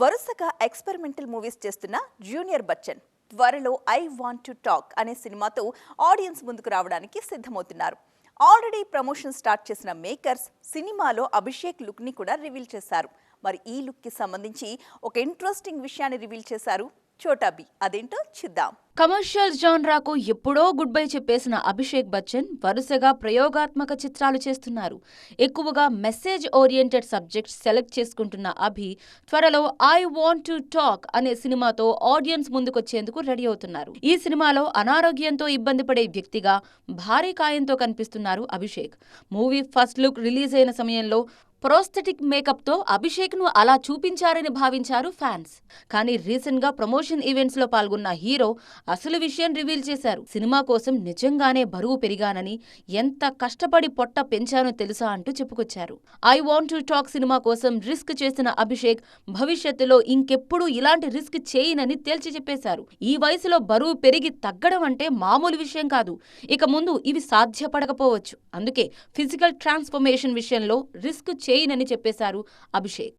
వరుసగా experimental movies చేస్తున్న junior Bachchan త్వరలో ఐ వాంట్ టు టాక్ అనే సినిమాతో ఆడియన్స్ ముందుకు రావడానికి సిద్ధమవుతున్నారు. ఆల్రెడీ ప్రమోషన్ స్టార్ట్ చేసిన మేకర్స్ సినిమాలో అభిషేక్ లుక్ని కూడా రివీల్ చేశారు. మరి ఈ లుక్కి సంబంధించి ఒక ఇంట్రెస్టింగ్ విషయాన్ని రివీల్ చేశారు చోటాబి అదేంటో చిద్దాం. కమర్షియల్ జాన్రాకు ఎప్పుడో గుడ్ బై చెప్పేసిన అభిషేక్ బచ్చన్ వరుసగా ప్రయోగాత్మక చిత్రాలు చేస్తున్నారు. ఎక్కువగా మెసేజ్ ఓరియంటెడ్ సబ్జెక్ట్స్ సెలెక్ట్ చేసుకుంటున్న అభి త్వరలో ఐ వాంట్ టు టాక్ అనే సినిమాతో ఆడియన్స్ ముందుకొచ్చేందుకు రెడీ అవుతున్నారు. ఈ సినిమాలో అనారోగ్యంతో ఇబ్బంది పడే వ్యక్తిగా భారీ కాయంతో కనిపిస్తున్నారు Abhishek. Movie first look release అయిన సమయంలో ప్రోస్థెటిక్ మేకప్తో అభిషేక్ను అలా చూపించారని భావించారు ఫ్యాన్స్. కానీ రీసెంట్గా ప్రమోషన్ ఈవెంట్స్లో పాల్గొన్న హీరో అసలు విషయం రివీల్ చేశారు. సినిమా కోసం నిజంగానే బరువు పెరిగానని ఎంత కష్టపడి పొట్ట పెంచానో తెలుసా అంటూ చెప్పుకొచ్చారు. ఐ వాంట్ టు టాక్ సినిమా కోసం రిస్క్ చేసిన అభిషేక్ భవిష్యత్తులో ఇంకెప్పుడు ఇలాంటి రిస్క్ చేయనని తేల్చి చెప్పేశారు. ఈ వయసులో బరువు పెరిగి తగ్గడం అంటే మామూలు విషయం కాదు. ఇక ముందు ఇవి సాధ్యపడకపోవచ్చు. అందుకే ఫిజికల్ ట్రాన్స్ఫర్మేషన్ విషయంలో రిస్క్ చేయనని చెప్పేశారు అభిషేక్.